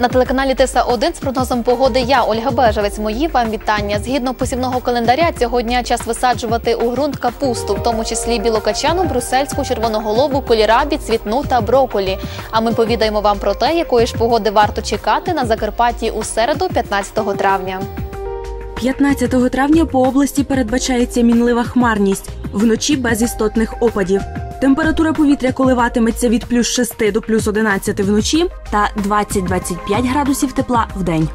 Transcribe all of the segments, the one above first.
На телеканалі Тиса 1 з прогнозом погоди я, Ольга Бежевець. Мої вам вітання. Згідно посівного календаря, цього дня час висаджувати у ґрунт капусту, в тому числі білокачану, брусельську, червоноголову, колірабі, цвітну та броколі. А ми повідаємо вам про те, якої ж погоди варто чекати на Закарпатті у середу, 15 травня. 15 травня по області передбачається мінлива хмарність, вночі без істотних опадів. Температура повітря коливатиметься від плюс 6 до плюс 11 вночі та 20-25 градусів тепла в день.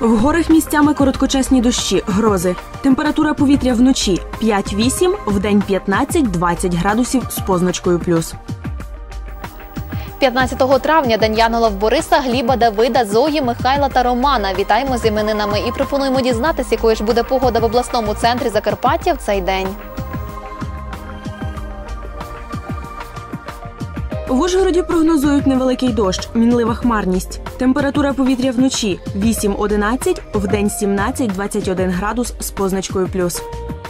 В горах місцями короткочасні дощі, грози. Температура повітря вночі 5-8, в день 15-20 градусів з позначкою плюс. 15 травня День Янголов Бориса, Гліба, Давида, Зої, Михайла та Романа. Вітаємо з іменинами і пропонуємо дізнатися, якою ж буде погода в обласному центрі Закарпаття в цей день. В Ужгороді прогнозують невеликий дощ, мінлива хмарність. Температура повітря вночі 8-11, в день 17-21 градус з позначкою плюс. –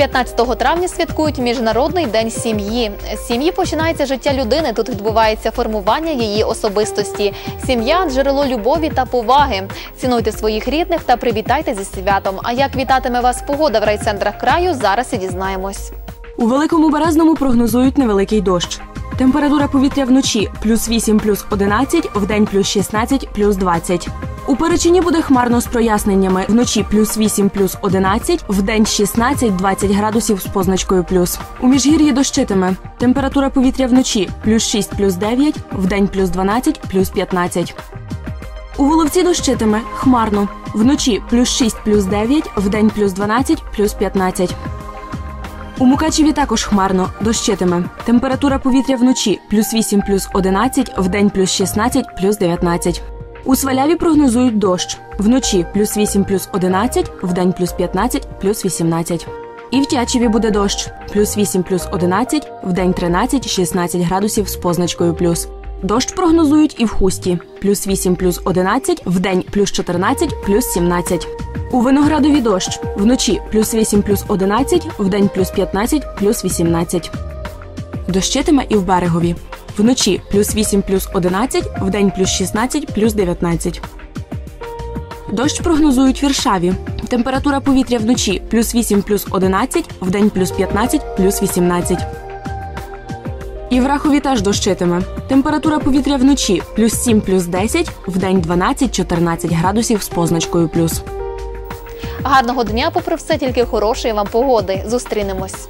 15 травня святкують Міжнародний день сім'ї. З сім'ї починається життя людини. Тут відбувається формування її особистості. Сім'я джерело любові та поваги. Цінуйте своїх рідних та привітайте зі святом. А як вітатиме вас погода в райцентрах краю? Зараз і дізнаємось. У великому березному прогнозують невеликий дощ. Температура повітря вночі плюс 8 плюс 11, в день плюс 16 плюс 20. У Перечині буде хмарно з проясненнями. Вночі плюс 8 плюс 11, в день 16-20 градусів з позначкою плюс. У Міжгір'ї дощитиме. Температура повітря вночі плюс 6 плюс 9, в день плюс 12 плюс 15. У Воловці дощитиме хмарно. Вночі плюс 6 плюс 9, в день плюс 12 плюс 15. У Мукачеві також хмарно, дощитиме. Температура повітря вночі плюс 8 плюс 11, в день плюс 16 плюс 19. У Сваляві прогнозують дощ. Вночі плюс 8 плюс 11, в день плюс 15 плюс 18. І в Тячеві буде дощ. Плюс 8 плюс 11, в день 13-16 градусів з позначкою плюс. Дощ прогнозують і в хусті. Плюс 8 плюс 11, в день плюс 14 плюс 17. У Виноградові дощ. Вночі плюс 8 плюс 11, в день плюс 15 плюс 18. Дощитиме і в берегові. Вночі плюс 8 плюс 11, в день плюс 16 плюс 19. Дощ прогнозують в Віршаві. Температура повітря вночі плюс 8 плюс 11, в день плюс 15 плюс 18. І в Рахові теж дощитиме. Температура повітря вночі плюс 7 плюс 10, в день 12-14 градусів з позначкою плюс. Гарного дня, попри все, тільки хорошої вам погоди. Зустрінемось.